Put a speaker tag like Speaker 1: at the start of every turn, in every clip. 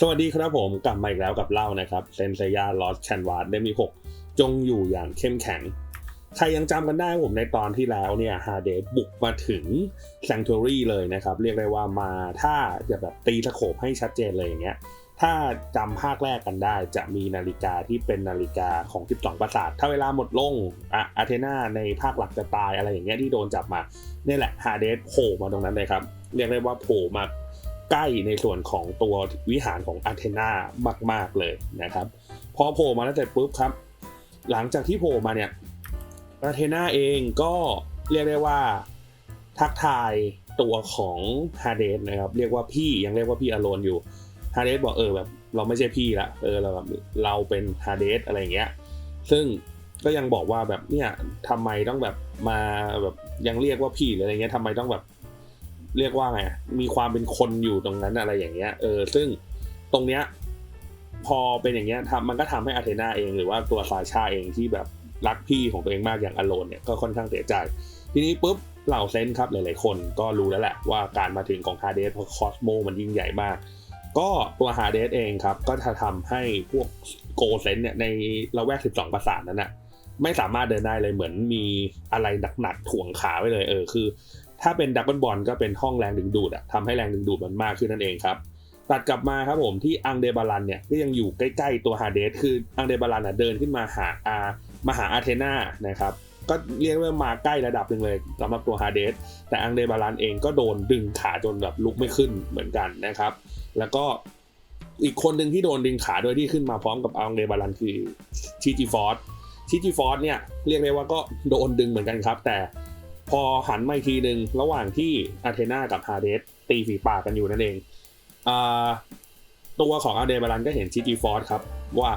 Speaker 1: สวัสดีครับผมกลับมาอีกแล้วกับเล่านะครับเซนเซยาลอสแคนวาสได้มี6จงอยู่อย่างเข้มแข็ง ใครยังจำกันได้ผมในตอนที่แล้วเนี่ยฮาเดบุกมาถึง Sanctuary เลยนะครับ เรียกได้ว่ามาถ้าจะแบบตีสโคปให้ชัดเจนเลยอย่างเงี้ยถ้าจำภาคแรกกันได้จะมีนาฬิกาที่เป็นนาฬิกาของ 12 ประสาท ถ้าเวลาหมดลงอะอาเทนาในภาคหลักจะตายอะไรอย่างเงี้ยที่โดนจับมาเนี่ยแหละฮาเดสโผล่มาตรงนั้นเลยครับ เรียกได้ว่าโผล่มา ใกล้ในส่วนของตัววิหารของอาเทนามาก ๆเลยนะครับพอโผล่มาแล้วเสร็จปุ๊บครับ หลังจากที่โผล่มาเนี่ยอาเทนาเองก็เรียกได้ว่าทักทายตัวของฮาเดสนะครับเรียกว่าพี่ยังเรียกว่าพี่อโลนอยู่ฮาเดสบอกเออแบบเราไม่ใช่พี่ละเออเราแบบเราเป็นฮาเดสอะไรอย่างเงี้ยซึ่งก็ยังบอกว่าแบบเนี่ยทำไมต้องแบบมาแบบยังเรียกว่าพี่หรืออะไรเงี้ยทำไมต้องแบบ เรียกว่าไงมีความเป็นคนอยู่ตรงนั้นอะไรอย่างเงี้ยเออซึ่งตรงเนี้ยพอเป็นอย่างเงี้ยทำมันก็ทำให้อาเทนาเองหรือว่าตัวซาชาเองที่แบบรักพี่ของตัวเองมากอย่างอโลนเนี่ยก็ค่อนข้างเสียใจ ทีนี้ปุ๊บเหล่าเซนครับหลายๆคนก็รู้แล้วแหละว่าการมาถึงของฮาเดสเพราะคอสโมมันยิ่งใหญ่มาก ก็ตัวฮาเดสเองครับก็จะทำให้พวกโกเซนเนี่ยในละแวก 12 ประสาทนั้นน่ะไม่สามารถเดินได้เลยเหมือนมีอะไรหนักๆถ่วงขาไว้เลยเออคือ ถ้าเป็นดับเบิลบอลก็เป็นห้องแรงดึงดูดอะทำให้แรงดึงดูดมันมากขึ้นนั่นเองครับตัดกลับมาครับผมที่อังเดบาลันเนี่ยก็ยังอยู่ใกล้ ๆ ตัวฮาเดสคืออังเดบาลันอะเดินขึ้นมาหาอามาหาอาเทนานะครับก็เรียกว่ามาใกล้ระดับหนึ่งเลยสำหรับตัวฮาเดสแต่อังเดบาลันเองก็โดนดึงขาจนแบบลุกไม่ขึ้นเหมือนกันนะครับ แล้วก็อีกคนหนึ่งที่โดนดึงขาโดยที่ขึ้นมาพร้อมกับอังเดบาลันคือชิจิฟอร์ดชิจิฟอร์ดเนี่ยเรียกได้ว่าก็โดนดึงเหมือนกันครับ แต่ พอหันมาอีกทีหนึ่งระหว่างที่อาเทนากับฮาเดสตีฝีปากกันอยู่นั่นเองอ่าตัวของอังเดบาลันก็เห็นชิจิฟอร์ดครับ ว่า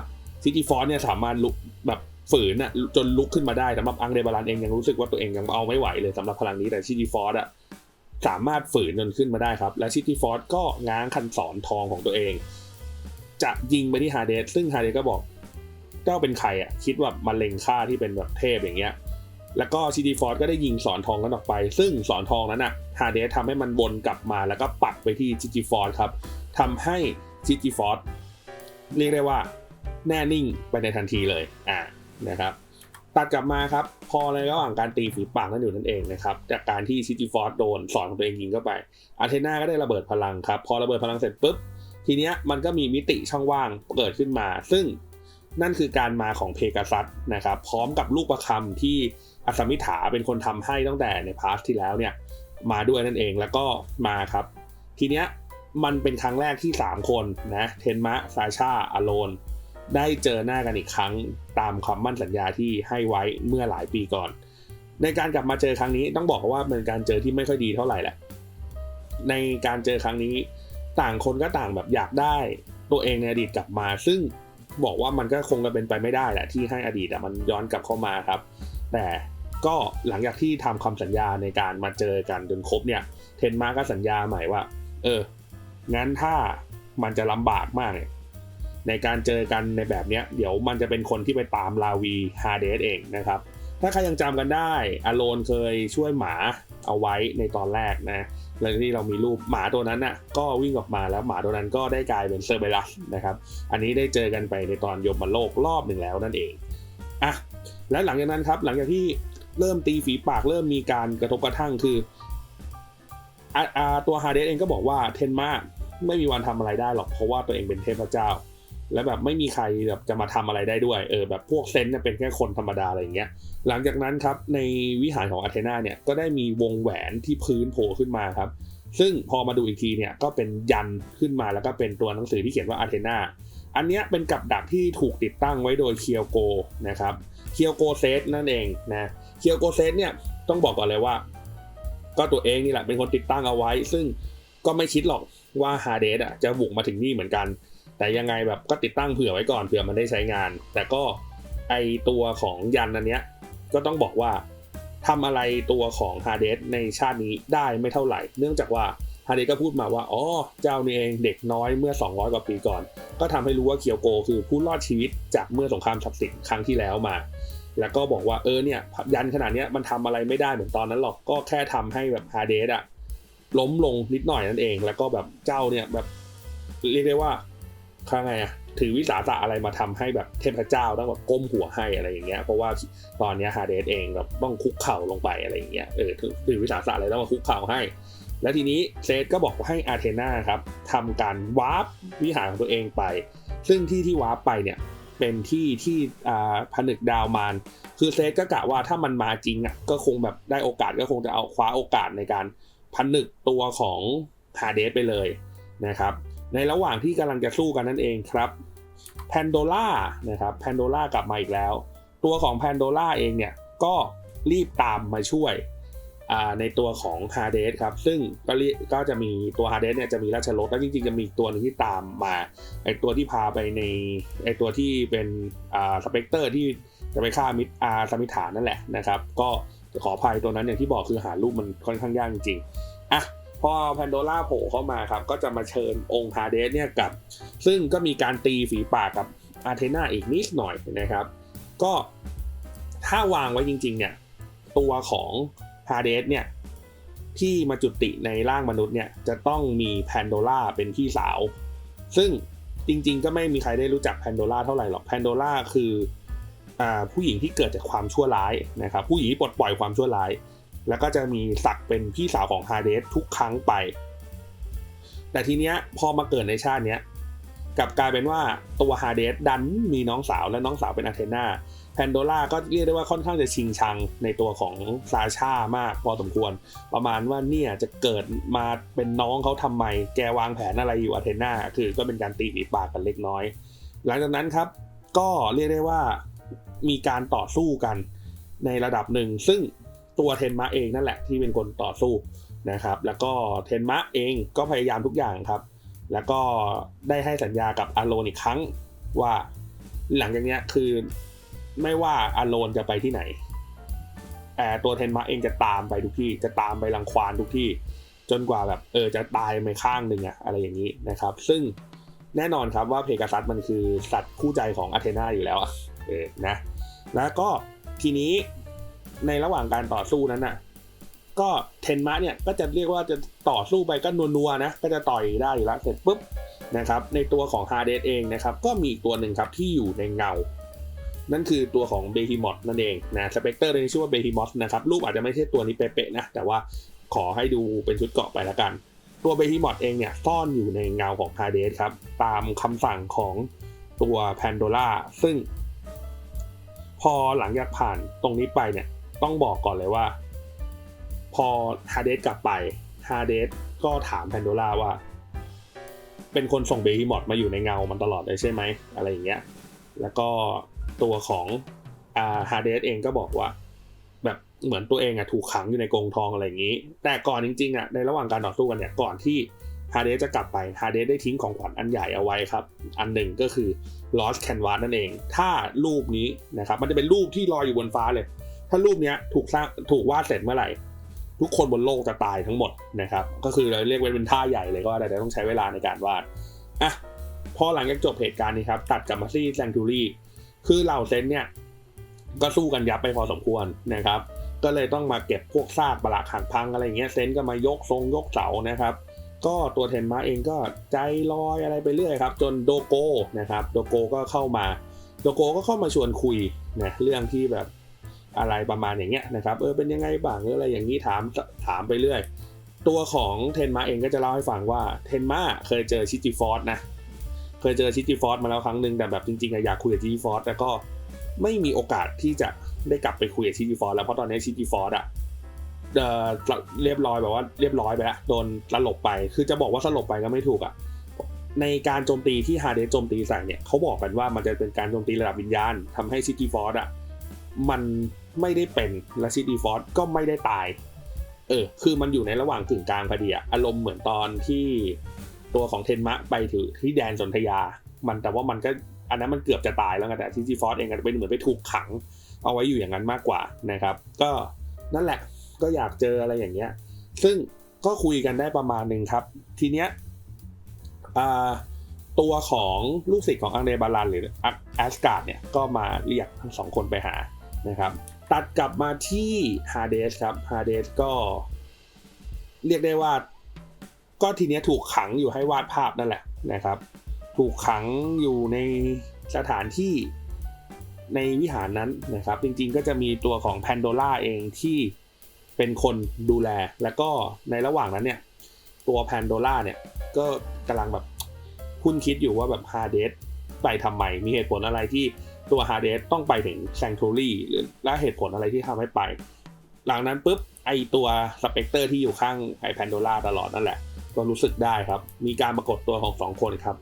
Speaker 1: ชิจิฟอร์ดเนี่ยสามารถลุกแบบฝืนอะจนลุกขึ้นมาได้สำหรับอังเดบาลันเองยังรู้สึกว่าตัวเองยังเอาไม่ไหวเลยสำหรับพลังนี้แต่ชิจิฟอร์ดอะสามารถฝืนจนขึ้นมาได้ครับ และชิตี้ฟอร์ดก็ง้างคันสอนทองของตัวเอง จะยิงไปที่ฮาเดสซึ่งฮาเดสก็บอกเจ้าเป็นใครอะคิดว่ามันเล็งฆ่าที่เป็นแบบเทพอย่างเงี้ย แล้วก็ชิตี้ฟอร์ดก็ได้ยิงสอนทองนั้นออกไป ซึ่งสอนทองนั้นอะฮาเดสทำให้มันวนกลับมาแล้วก็ปักไปที่ชิตี้ฟอร์ดครับทำให้ชิตี้ฟอร์ดเรียกได้ว่าแน่นิ่งไปในทันทีเลยอ่านะครับตัดกลับมาครับ พอในระหว่างการตีฝีปากนั่นอยู่นั่นเองนะครับ จากการที่ซิตี้ฟอร์ดโดนสอนของตัวเองยิงเข้าไป อาเทนาก็ได้ระเบิดพลังครับ พอระเบิดพลังเสร็จปุ๊บ ทีเนี้ยมันก็มีมิติช่องว่างเกิดขึ้นมา ซึ่งนั่นคือการมาของเพกาซัสนะครับ พร้อมกับลูกประคำที่ อัศมิถาเป็นคนทำให้ตั้งแต่ในพาร์ทที่แล้วเนี่ยมาด้วยนั่นเองแล้วก็มาครับ ทีเนี้ยมันเป็นครั้งแรกที่ 3 คนนะเทนมะซาชาอโลนได้เจอหน้ากันอีกครั้งตามคำมั่นสัญญาที่ให้ไว้เมื่อหลายปีก่อน ในการกลับมาเจอครั้งนี้ต้องบอกว่าเป็นการเจอที่ไม่ค่อยดีเท่าไหร่แหละในการเจอครั้งนี้ต่างคนก็ต่างแบบอยากได้ตัวเองในอดีตกลับมา ซึ่งบอกว่ามันก็คงจะเป็นไปไม่ได้แหละที่ให้อดีตอะมันย้อนกลับเข้ามาครับ แต่ ก็หลังจากที่ทำคำสัญญาในการมาเจอกันจนครบเนี่ย เทนมาก็สัญญาใหม่ว่า เออ งั้นถ้ามันจะลำบากมากเนี่ยในการเจอกันในแบบเนี้ย เดี๋ยวมันจะเป็นคนที่ไปตามลาวีฮาเดสเองนะครับ ถ้าใครยังจำกันได้อโลนเคยช่วยหมาเอาไว้ในตอนแรกนะแล้วที่เรามีรูปหมาตัวนั้นน่ะก็วิ่งออกมาแล้วหมาตัวนั้นก็ได้กลายเป็นเซอร์เบลัสนะครับ อันนี้ได้เจอกันไปในตอนยมโลกรอบหนึ่งแล้วนั่นเองอะและหลังจากนั้นครับหลังจากที่ เริ่มตีฝีปากเริ่มมีการกระทบกระทั่งคืออาตัวฮาเดสเองก็บอกว่าเทนมาไม่มีวันทำอะไรได้หรอกเพราะว่าตัวเองเป็นเทพเจ้า แล้วแบบไม่มีใครแบบจะมาทำอะไรได้ด้วยเออแบบพวกเซนเนี่ยเป็นแค่คนธรรมดาอะไรอย่างเงี้ยหลังจากนั้นครับในวิหารของอาเทนาเนี่ยก็ได้มีวงแหวนที่พื้นโผล่ขึ้นมาครับ ซึ่งพอมาดูอีกทีเนี่ยก็เป็นยันขึ้นมาแล้วก็เป็นตัวหนังสือที่เขียนว่าอาเทนาอันเนี้ยเป็นกับดักที่ถูกติดตั้งไว้โดยเคียวโกนะครับเคียวโกเซตนั่นเองนะ เคียวโกเซตเนี่ยต้องบอกก่อนเลยว่า ก็ตัวเองนี่แหละเป็นคนติดตั้งเอาไว้ ซึ่งก็ไม่คิดหรอกว่าฮาเดสอะจะบุกมาถึงนี่เหมือนกัน แต่ยังไงแบบก็ติดตั้งเผื่อไว้ก่อนเผื่อมันได้ใช้งาน แต่ก็ไอตัวของยันอันเนี้ยก็ต้องบอกว่าทำอะไรตัวของฮาเดสในชาตินี้ได้ไม่เท่าไหร่ เนื่องจากว่าฮาเดสก็พูดมาว่าอ๋อเจ้านี่เองเด็กน้อยเมื่อ 200 กว่าปีก่อน ก็ทำให้รู้ว่าเคียวโก คือผู้รอดชีวิตจากเมื่อสงครามศักดิ์สิทธิ์ครั้งที่แล้วมา แล้วก็บอกว่าเออเนี่ยยันขนาดนี้มันทำอะไรไม่ได้เหมือนตอนนั้นหรอกก็แค่ทำให้แบบฮาเดสอะล้มลงนิดหน่อยนั่นเอง แล้วก็แบบเจ้าเนี่ยแบบเรียกได้ว่าข้างไงอะถือวิสาสะอะไรมาทำให้แบบเทพเจ้าต้องแบบก้มหัวให้อะไรอย่างเงี้ยเพราะว่าตอนเนี้ฮาเดสเองแบบต้องคุกเข่าลงไปอะไรอย่างเงี้ยเออถือถือวิสาสะอะไรต้องมาคุกเข่าให้ แล้วทีนี้เซธก็บอกให้อาเทนาครับทำการวาร์ปวิหารของตัวเองไป ซึ่งที่ที่วาร์ปไปเนี่ย เป็นที่ที่ผนึกดาวมารคือเซธก็กะว่าถ้ามันมาจริงอะก็คงแบบได้โอกาสก็คงจะเอาคว้าโอกาสในการผนึกตัวของฮาเดสไปเลยนะครับ ในระหว่างที่กำลังจะสู้กันนั่นเองครับแพนโดล่านะครับแพนโดล่ากลับมาอีกแล้ว ตัวของแพนโดล่าเองเนี่ยก็รีบตามมาช่วย ในตัวของฮาเดสครับ ซึ่งก็ก็จะมีตัวฮาเดสเนี่ยจะมีราชรถแล้วจริงๆ จะมีตัวนึงที่ตามมาไอตัวที่พาไปในไอตัวที่เป็นสเปกเตอร์ที่จะไปฆ่ามิดอาสมิฐานนั่นแหละนะครับ ก็ขออภัยตัวนั้นอย่างที่บอกคือหารูปมันค่อนข้างยากจริงๆอะพอแพนโดล่าโผล่เข้ามาครับ ก็จะมาเชิญองค์ฮาเดสเนี่ยกับ ซึ่งก็มีการตีฝีปากกับอาเทนาอีกนิดหน่อยนะครับ ก็ถ้าวางไว้จริงๆเนี่ย ตัวของ ฮาเดสเนี่ยที่มาจุติในร่างมนุษย์เนี่ยจะต้องมีแพนโดล่าเป็นพี่สาว ซึ่งจริงๆ ก็ไม่มีใครได้รู้จักแพนโดล่าเท่าไหร่หรอกแพนโดล่าคืออผู้หญิงที่เกิดจากความชั่วร้ายนะครับผู้หญิงที่ปลดปล่อยความชั่วร้าย แล้วก็จะมีศักเป็นพี่สาวของฮาเดสทุกครั้งไป แต่ทีเนี้ยพอมาเกิดในชาติเนี้ย กลับกลายเป็นว่าตัวฮาเดสดันมีน้องสาวและน้องสาวเป็นอาเทนาแพนโดล่าก็เรียกได้ว่าค่อนข้างจะชิงชังในตัวของซาชามากพอสมควร ประมาณว่าเนี่ยจะเกิดมาเป็นน้องเขาทำไม แกวางแผนอะไรอยู่อาเทนาคือก็เป็นการตีฝีปากกันเล็กน้อย หลังจากนั้นครับก็เรียกได้ว่ามีการต่อสู้กันในระดับหนึ่ง ซึ่งตัวเทนมะเองนั่นแหละที่เป็นคนต่อสู้นะครับ แล้วก็เทนมะเองก็พยายามทุกอย่างครับ แล้วก็ได้ให้สัญญากับอาโลนอีกครั้งว่าหลังจากนี้คือไม่ว่าอาโลนจะไปที่ไหนแต่ตัวเทนมาเองจะตามไปทุกที่จะตามไปรังควานทุกที่ จนกว่าแบบเออจะตายไปข้างหนึ่งอะอะไรอย่างนี้นะครับ ซึ่งแน่นอนครับว่าเพกาซัสมันคือสัตว์คู่ใจของอาเทนาอยู่แล้วอะเออนะแล้วก็ทีนี้ในระหว่างการต่อสู้นั้นน่ะ ก็เทนมะเนี่ยก็จะเรียกว่าจะต่อสู้ไปก็นัวๆนะก็จะต่อยได้อยู่แล้วเสร็จปุ๊บนะครับในตัวของฮาเดสเองนะครับก็มีอีกตัวหนึ่งครับที่อยู่ในเงา นั่นคือตัวของเบฮิมอ t นั่นเองนะสเปกเตอร์ตัวนี้ชื่อว่าเบฮิมอ t นะครับรูปอาจจะไม่ใช่ตัวนี้เป๊ะๆนะแต่ว่าขอให้ดูเป็นชุดเกาะไปแล้วกัน ตัวเบฮิมอ t เองเนี่ยซ่อนอยู่ในเงาของฮาเดสครับตามคำสั่งของตัวแพนโดล่าซึ่ง พอหลังจากผ่านตรงนี้ไปเนี่ยต้องบอกก่อนเลยว่า อฮาเดสกลับไปฮาเดสก็ถามแพนโดล่าว่า เป็นคนส่งเบฮิมอ t มาอยู่ในเงามันตลอดเลยใช่ไหมอะไรอย่างเงี้ยแล้วก็ตัวของอาฮาเดสเองก็บอกว่า แบบเหมือนตัวเองอะถูกขังอยู่ในกรงทองอะไรอย่างนี้ แต่ก่อนจริงๆอะในระหว่างการต่อสู้กันเนี่ยก่อนที่ฮาเดสจะกลับไปฮาเดสได้ทิ้งของขวัญอันใหญ่เอาไว้ครับ อันหนึ่งก็คือ Lost Canvas นั่นเอง ถ้ารูปนี้นะครับ มันจะเป็นรูปที่ลอยอยู่บนฟ้าเลย ถ้ารูปนี้ถูกสร้างถูกวาดเสร็จเมื่อไหร่ ทุกคนบนโลกจะตายทั้งหมดนะครับ ก็คือเราเรียกเป็นท่าใหญ่เลยก็ได้แต่ต้องใช้เวลาในการวาดอะพอหลังจากจบเหตุการณ์นี้ครับ ตัดกับมาที่แซงทูรี่คือเหล่าเซนเนี่ย ก็สู้กันยับไปพอสมควรนะครับ ก็เลยต้องมาเก็บพวกซากปลักหักพังอะไรเงี้ยเซนก็มายกทรงยกเสานะครับ ก็ตัวเทนมาเองก็ใจลอยอะไรไปเรื่อยครับ จนโดโกนะครับโดโกก็เข้ามาโดโกก็เข้ามาชวนคุยนะเรื่องที่แบบ อะไรประมาณอย่างเงี้ยนะครับเออเป็นยังไงบ้างหรืออะไรอย่างนี้ถามถามไปเรื่อย ตัวของเทนมาเองก็จะเล่าให้ฟังว่าเทนมาเคยเจอชิจิฟอร์สนะเคยเจอชิจิฟอร์สมาแล้วครั้งหนึ่งแต่แบบจริงๆอยากคุยกับชิจิฟอร์สแต่ก็ไม่มีโอกาสที่จะได้กลับไปคุยกับชิจิฟอร์สแล้วเพราะตอนนี้ชิจิฟอร์สอะเรียบร้อยแบบว่าเรียบร้อยไปแล้วโดนสลบไป คือจะบอกว่าสลบไปก็ไม่ถูกอะในการโจมตีที่ฮาเดสโจมตีใส่เนี่ยเขาบอกกันว่ามันจะเป็นการโจมตีระดับวิญญาณทำให้ชิจิฟอร์สอะ มันไม่ได้เป็นและชิจิฟอร์สก็ไม่ได้ตาย เออ คือมันอยู่ในระหว่างกึ่งกลางพอดีอะอารมณ์เหมือนตอนที่ตัวของเทนมะไปถือที่แดนสนธยา มันแต่ว่ามันก็อันนั้นมันเกือบจะตายแล้วไงแต่ที่จีฟอร์สเองก็เป็นเหมือนไปถูกขัง เอาไว้อยู่อย่างนั้นมากกว่านะครับ ก็นั่นแหละก็อยากเจออะไรอย่างเงี้ย ซึ่งก็คุยกันได้ประมาณหนึ่งครับ ทีเนี้ยตัวของลูกศิษย์ของอังเดบาลันหรือแอสการ์ดเนี่ยก็มาเรียกทั้งสองคนไปหา นะครับตัดกลับมาที่ฮาเดสครับฮาเดสก็เรียกได้ว่า ก็ทีเนี้ยถูกขังอยู่ให้วาดภาพนั่นแหละนะครับ ถูกขังอยู่ในสถานที่ในวิหารนั้นนะครับ จริงๆก็จะมีตัวของแพนโดล่าเองที่เป็นคนดูแล แล้วก็ในระหว่างนั้นเนี่ย ตัวแพนโดล่าเนี่ย ก็กำลังแบบคุ้นคิดอยู่ว่าแบบฮาเดสไปทำไมมีเหตุผลอะไรที่ ตัวฮาร์เดสต้องไปถึงแซงทูรี่หรือและเหตุผลอะไรที่ทำให้ไป หลังนั้นปุ๊บไอตัวสเปกเตอร์ที่อยู่ข้างไอแพนโดล่าตลอดนั่นแหละ ก็รู้สึกได้ครับ มีการปรากฏตัวของสองคนครับ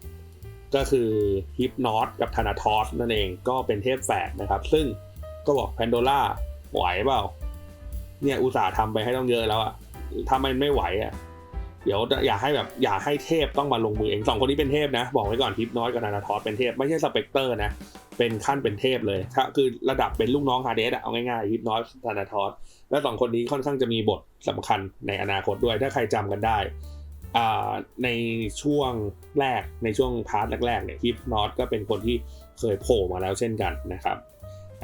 Speaker 1: ก็คือฮิปนอตกับธนาทอสนั่นเองก็เป็นเทพแฝดนะครับ ซึ่งก็บอกแพนโดล่าไหวเปล่าเนี่ยอุตส่าห์ทำไปให้ต้องเยอะแล้วอะถ้ามันไม่ไหวอะเดี๋ยวอย่าให้แบบอย่าให้เทพต้องมาลงมือเองสองคนนี้เป็นเทพนะ บอกไว้ก่อนฮิปนอตกับธนาทอสเป็นเทพ ไม่ใช่สเปกเตอร์นะ เป็นขั้นเป็นเทพเลยถ้าคือระดับเป็นลูกน้องฮาเดสอะเอาง่ายๆฮิปนอตธนาทอสและสองคนนี้ค่อนข้างจะมีบทสำคัญในอนาคตด้วยถ้าใครจำกันได้ในช่วงแรกในช่วงพาร์ทแรกๆเนี่ยฮิปนอตก็เป็นคนที่เคยโผล่มาแล้วเช่นกันนะครับ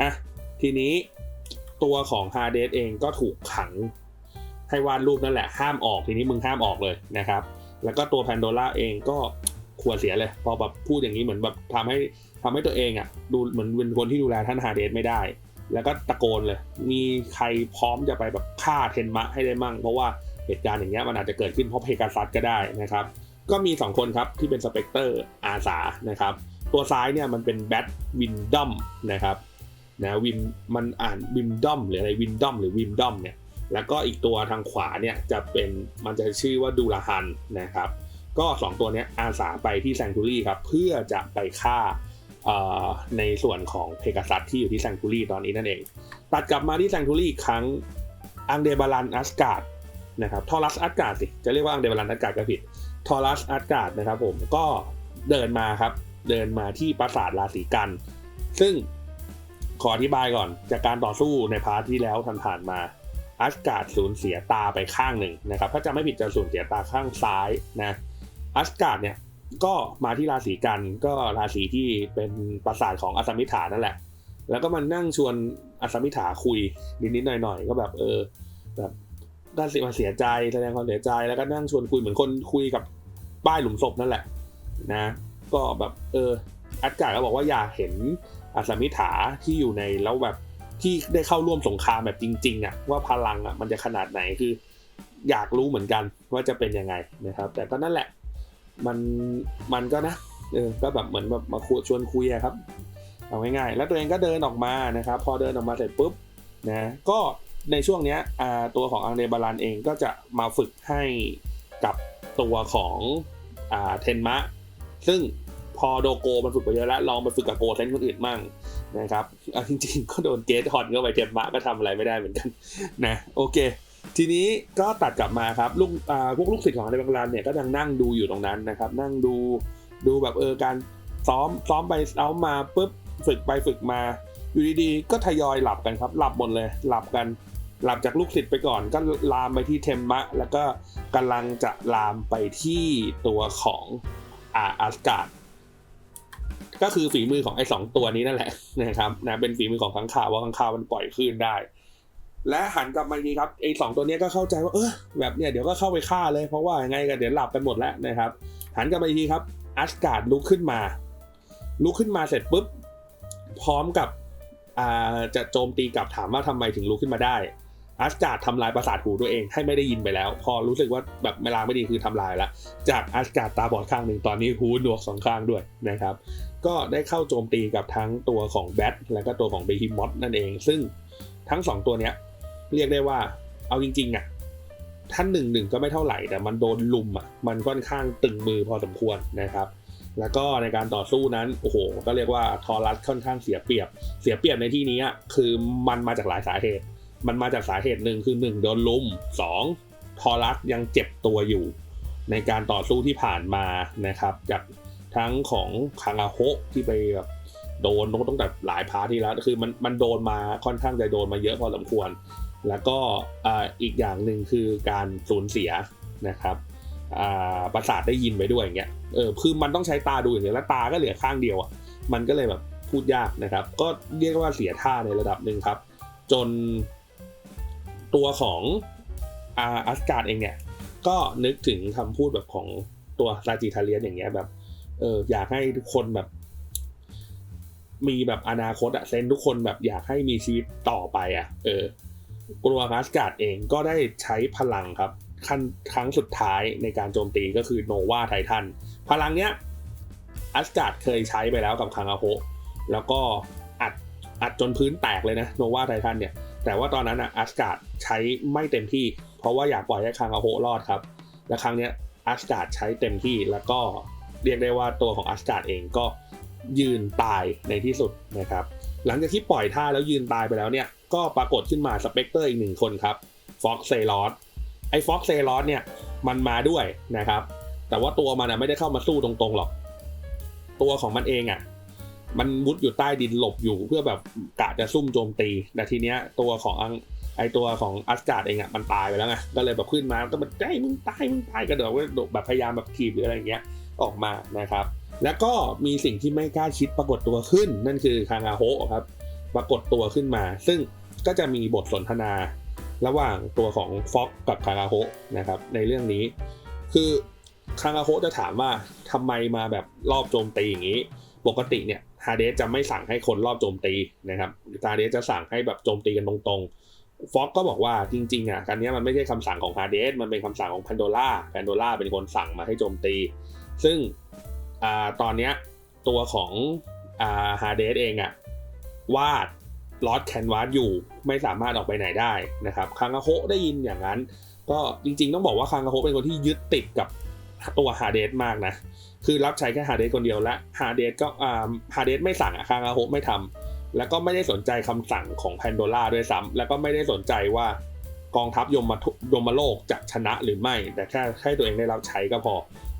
Speaker 1: อะทีนี้ตัวของฮาเดสเองก็ถูกขังให้วาดรูปนั่นแหละห้ามออกทีนี้มึงห้ามออกเลยนะครับ แล้วก็ตัวแพนโดล่าเองก็ขวเสียเลย พอแบบพูดอย่างนี้เหมือนแบบทำให้ ทำให้ตัวเองอะดูเหมือนเป็นคนที่ดูแลท่านฮาเดสไม่ได้ แล้วก็ตะโกนเลย มีใครพร้อมจะไปแบบฆ่าเทนมะให้ได้มั่ง เพราะว่าเหตุการณ์อย่างเงี้ยมันอาจจะเกิดขึ้นเพราะเพกาซัสก็ได้นะครับ ก็มี 2 คนครับที่เป็นสเปกเตอร์อาสานะครับ ตัวซ้ายเนี่ยมันเป็นแบทวินดอมนะครับนะวิมมันอ่านวิมดอมหรืออะไรวินดอมหรือวิมดอมเนี่ยแล้วก็อีกตัวทางขวาเนี่ยจะเป็นมันจะชื่อว่าดูลาฮันนะครับ ก็ 2 ตัวนี้อาสาไปที่แซงทูรี่ครับ เพื่อจะไปฆ่า ในส่วนของเพกาซัสที่อยู่ที่แซงทูรี่ตอนนี้นั่นเอง ตัดกลับมาที่แซงทูรี่ครั้งอังเดบาลันอัสการ์ดนะครับทอรัสอัสการ์ดสิจะเรียกว่าอังเดบาลันอัสการ์ดก็ผิดทอรัสอัสการ์ดนะครับผมก็เดินมาครับ เดินมาที่ปราสาทราศีกัน ซึ่งขออธิบายก่อนจากการต่อสู้ในพาร์ทที่แล้วทันผ่านมาอัสการ์ดสูญเสียตาไปข้างหนึ่งนะครับถ้าจะไม่ผิดจะสูญเสียตาข้างซ้ายนะอัสการ์ดเนี่ย ก็มาที่ราศีกันก็ราศีที่เป็นปราสาทของอัสมิฐานั่นแหละ แล้วก็มานั่งชวนอัสมิฐาคุยนิดๆหน่อยๆก็แบบเออแบบด้านสิมาเสียใจแสดงความเสียใจแล้วก็นั่งชวนคุยเหมือนคนคุยกับป้ายหลุมศพนั่นแหละนะ ก็แบบเอออัสการ์ก็บอกว่าอยากเห็นอัสมิฐาที่อยู่ในแล้วแบบที่ได้เข้าร่วมสงครามแบบจริงๆอะว่าพลังอะมันจะขนาดไหนคือ อยากรู้เหมือนกันว่าจะเป็นยังไงนะครับ แต่ก็นั่นแหละ มันมันก็นะเออก็แบบเหมือนแบบมาคุยชวนคุยครับเอาง่ายๆแล้วตัวเองก็เดินออกมานะครับ พอเดินออกมาเสร็จปุ๊บนะก็ในช่วงเนี้ยตัวของอังเดบาลันเองก็จะมาฝึกให้กับตัวของเทนมะ ซึ่งพอโดโกมันฝึกไปเยอะแล้ว ลองไปฝึกกับโกเซนคนอื่นมั่งนะครับจริงๆ ก็โดนเกตฮอนเข้าไปเทมมะก็ทำอะไรไม่ได้เหมือนกันนะโอเค ทีนี้ก็ตัดกลับมาครับลูกพวกลูกศิษย์ของในบังลานเนี่ยก็ยังนั่งดูอยู่ตรงนั้นนะครับ นั่งดูดูแบบเออการซ้อมซ้อมไปซ้อมมาปุ๊บฝึกไปฝึกมา อยู่ดีๆ ก็ทยอยหลับกันครับ หลับหมดเลยหลับกัน หลับจากลูกศิษย์ไปก่อน ก็ลามไปที่เทมมะ แล้วก็กำลังจะลามไปที่ตัวของอาอาสการ์ดก็คือฝีมือของไอ้สองตัวนี้นั่นแหละนะครับนะเป็นฝีมือของขังข่าวว่าขังข่าวมันปล่อยคลื่นได้ และหันกลับมาดีครับไอ้สองตัวนี้ก็เข้าใจว่าเออแบบเนี้ยเดี๋ยวก็เข้าไปฆ่าเลยเพราะว่ายังไงกันเดี๋ยวหลับไปหมดแล้วนะครับ หันกลับมาทีครับอัสการ์ดลุกขึ้นมา ลุกขึ้นมาเสร็จปุ๊บพร้อมกับจะโจมตีกลับถามว่าทำไมถึงลุกขึ้นมาได้อัสการ์ดทำลายประสาทหูตัวเองให้ไม่ได้ยินไปแล้ว พอรู้สึกว่าแบบเวลาไม่ดีคือทำลายแล้วจากอัสการ์ดตาบอดข้างหนึ่งตอนนี้หูหนวกสองข้างด้วยนะครับ ก็ได้เข้าโจมตีกับทั้งตัวของแบทและก็ตัวของเบฮิมอสนั่นเอง ซึ่งทั้ง 2 ตัวเนี้ย เรียกได้ว่า เอาจริงๆอะท่านหนึ่งหนึ่งก็ไม่เท่าไหร่แต่มันโดนลุมอะมันค่อนข้างตึงมือพอสมควรนะครับ แล้วก็ในการต่อสู้นั้นโอ้โหก็เรียกว่าทอรัสค่อนข้างเสียเปรียบ เสียเปรียบในที่นี้คือมันมาจากหลายสาเหตุ มันมาจากสาเหตุหนึ่งคือ 1 โดนลุม 2 ทอรัสยังเจ็บตัวอยู่ ในการต่อสู้ที่ผ่านมานะครับจากทั้งของคางาโฮที่ไปแบบโดนตั้งแต่หลายพาร์ทที่แล้วคือมันมันโดนมาค่อนข้างจะโดนมาเยอะพอสมควร แล้วก็อีกอย่างหนึ่งคือการสูญเสียนะครับประสาทได้ยินไปด้วยอย่างเงี้ยเออคือมันต้องใช้ตาดูอย่างเงี้ยแล้วตาก็เหลือข้างเดียวอะมันก็เลยแบบพูดยากนะครับ ก็เรียกว่าเสียท่าในระดับหนึ่งครับ จนตัวของอาสการ์ดเองเนี่ยก็นึกถึงคำพูดแบบของตัวซาจิทาเลียนอย่างเงี้ยแบบเอออยากให้ทุกคนแบบ มีแบบอนาคตอะเซนทุกคนแบบอยากให้มีชีวิตต่อไปอะเออ กลัวอาสการ์ดเองก็ได้ใช้พลังครับขั้นครั้งสุดท้ายในการโจมตีก็คือโนวาไททันพลังเนี้ยอาสการ์ดเคยใช้ไปแล้วกับคังอาโฮแล้วก็อัดอัดจนพื้นแตกเลยนะโนวาไททันเนี่ยแต่ว่าตอนนั้นอะอาสการ์ดใช้ไม่เต็มที่ เพราะว่าอยากปล่อยให้คังอาโฮรอดครับ และครั้งเนี้ยอาสการ์ดใช้เต็มที่แล้วก็เรียกได้ว่าตัวของอาสการ์ดเองก็ยืนตายในที่สุดนะครับ หลังจากที่ปล่อยท่าแล้วยืนตายไปแล้วเนี่ย ก็ปรากฏขึ้นมาสเปกเตอร์อีกหนึ่งคนครับฟ็อกเซลอสไอ้ฟ็อกเซลอสเนี่ยมันมาด้วยนะครับ แต่ว่าตัวมันอะไม่ได้เข้ามาสู้ตรงๆหรอก ตัวของมันเองอะมันมุดอยู่ใต้ดินหลบอยู่เพื่อแบบกะจะซุ่มโจมตี แต่ทีเนี้ยตัวของอังไอตัวของอัสการ์ดเองอะมันตายไปแล้วไงก็เลยแบบขึ้นมาก็แบบไอ้ยมึงตายมึงตายกระโดดกระโดดแบบพยายามแบบถีบหรืออะไรอย่างเงี้ยออกมานะครับ แล้วก็มีสิ่งที่ไม่กล้าคิดปรากฏตัวขึ้น นั่นคือคางาโฮะครับปรากฏตัวขึ้นมา ซึ่งก็จะมีบทสนทนาระหว่างตัวของฟ็อกกับคางาโฮะนะครับในเรื่องนี้ คือคางาโฮะจะถามว่าทำไมมาแบบรอบโจมตีอย่างนี้ ปกติเนี่ยฮาเดสจะไม่สั่งให้คนรอบโจมตีนะครับฮาเดสจะสั่งให้แบบโจมตีกันตรงๆฟ็อกก็บอกว่าจริงๆอะการนี้มันไม่ใช่คำสั่งของฮาเดสมันเป็นคำสั่งของแพนโดล่าแพนโดล่าเป็นคนสั่งมาให้โจมตี ซึ่ง อ่าตอนเนี้ยตัวของอ่าฮาเดสเองอะวาดลอสแคนวาสอยู่ไม่สามารถออกไปไหนได้นะครับคังอาโฮได้ยินอย่างนั้น ก็จริงๆต้องบอกว่าคังอาโฮเป็นคนที่ยึดติดกับตัวฮาเดสมากนะคือรับใช้แค่ฮาเดสคนเดียวและฮาเดสก็อ่าฮาเดสไม่สั่งคังอาโฮไม่ทำแล้วก็ไม่ได้สนใจคำสั่งของแพนโดล่าด้วยซ้ำแล้วก็ไม่ได้สนใจว่ากองทัพยมมายมมาโลกจะชนะหรือไม่ แต่แค่ให้ตัวเองได้รับใช้ก็พอ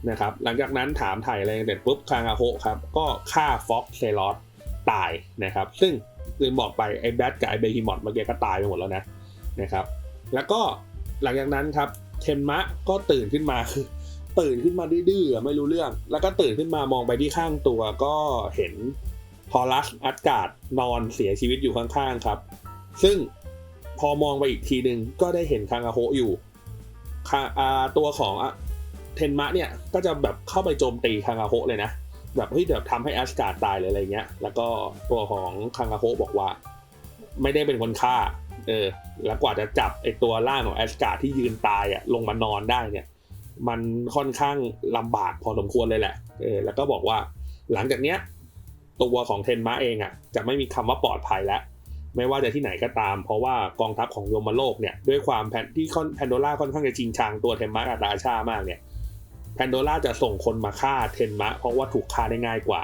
Speaker 1: นะครับหลังจากนั้นถามถ่ายอะไรเสร็จปุ๊บคางาโฮะครับก็ฆ่าฟ็อกเซลอสตายนะครับ ซึ่งลืมบอกไปไอ้แบทกับไอ้เบฮิมอตเมื่อกี้ก็ตายไปหมดแล้วนะนะครับแล้วก็หลังจากนั้นครับเทนมะก็ตื่นขึ้นมาคือตื่นขึ้นมาดื้อๆไม่รู้เรื่อง แล้วก็ตื่นขึ้นมามองไปที่ข้างตัวก็เห็นพอลัสอัดกาดนอนเสียชีวิตอยู่ข้างๆครับ ซึ่งพอมองไปอีกทีหนึ่งก็ได้เห็นคางาโฮะอยู่ค่ะตัวของอะ เทนมะเนี่ยก็จะแบบเข้าไปโจมตีคางอาโฮเลยนะ แบบเฮ้ยเดี๋ยวทำให้แอสการ์ดตายเลยอะไรเงี้ย แล้วก็ตัวของคางอาโฮบอกว่า ไม่ได้เป็นคนฆ่า เออ แล้วกว่าจะจับไอตัวร่างของแอสการ์ดที่ยืนตายอะลงมานอนได้เนี่ย มันค่อนข้างลำบากพอสมควรเลยแหละ เออ แล้วก็บอกว่า หลังจากเนี้ยตัวของเทนมะเองอะจะไม่มีคำว่าปลอดภัยแล้วไม่ว่าจะที่ไหนก็ตาม เพราะว่ากองทัพของโยมโลกเนี่ย ด้วยความแพนที่คอนแพนโดล่าค่อนข้างจะจริงชังตัวเทนมะกับราชามากเนี่ย แพนโดล่าจะส่งคนมาฆ่าเทนมะ เพราะว่าถูกฆ่าได้ง่ายกว่า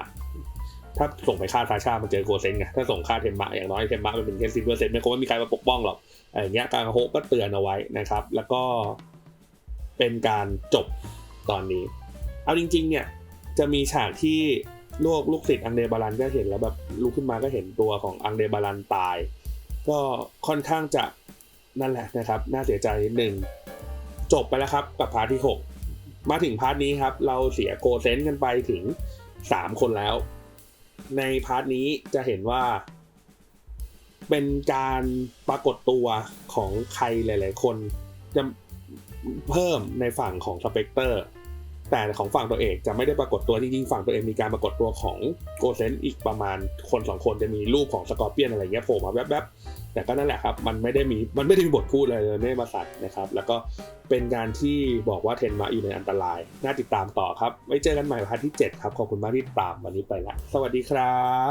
Speaker 1: ถ้าส่งไปฆ่าซาชามันเจอโกเซนไงถ้าส่งฆ่าเทนมะอย่างน้อยเทนมะมันเป็นแค่ซิลเวอร์เซนไม่คงไม่มีใครมาปกป้องหรอกอย่างเงี้ยการโฮก็เตือนเอาไว้นะครับ แล้วก็เป็นการจบตอนนี้ เอาจริง ๆ เนี่ยจะมีฉากที่ลูกลูกศิษย์อังเดบาลันก็เห็นแล้วแบบลุกขึ้นมาก็เห็นตัวของอังเดบาลันตาย ก็ค่อนข้างจะนั่นแหละนะครับ น่าเสียใจนิดหนึ่งจบไปแล้วครับกับพาร์ทที่หก มาถึงพาร์ทนี้ครับ เราเสียโกเซนกันไปถึง3คนแล้ว ในพาร์ทนี้จะเห็นว่า เป็นการปรากฏตัวของใครหลาย ๆ คนจะเพิ่มในฝั่งของสเปกเตอร์แต่ของฝั่งตัวเอกจะไม่ได้ปรากฏตัวจริงๆฝั่งตัวเองมีการปรากฏตัวของโกเซนอีกประมาณคนสองคนจะมีรูปของสกอร์เปียนอะไรเงี้ยโผล่มาแวบๆ แต่ก็นั่นแหละครับ มันไม่ได้มี มันไม่ได้มีบทพูดอะไรเลยไม่มาสัตว์นะครับ แล้วก็เป็นการที่บอกว่าเทนมาอยู่ในอันตราย น่าติดตามต่อครับ ไว้เจอกันใหม่พาร์ทที่ 7 ครับ ขอบคุณมากที่ติดตามวันนี้ไปละ สวัสดีครับ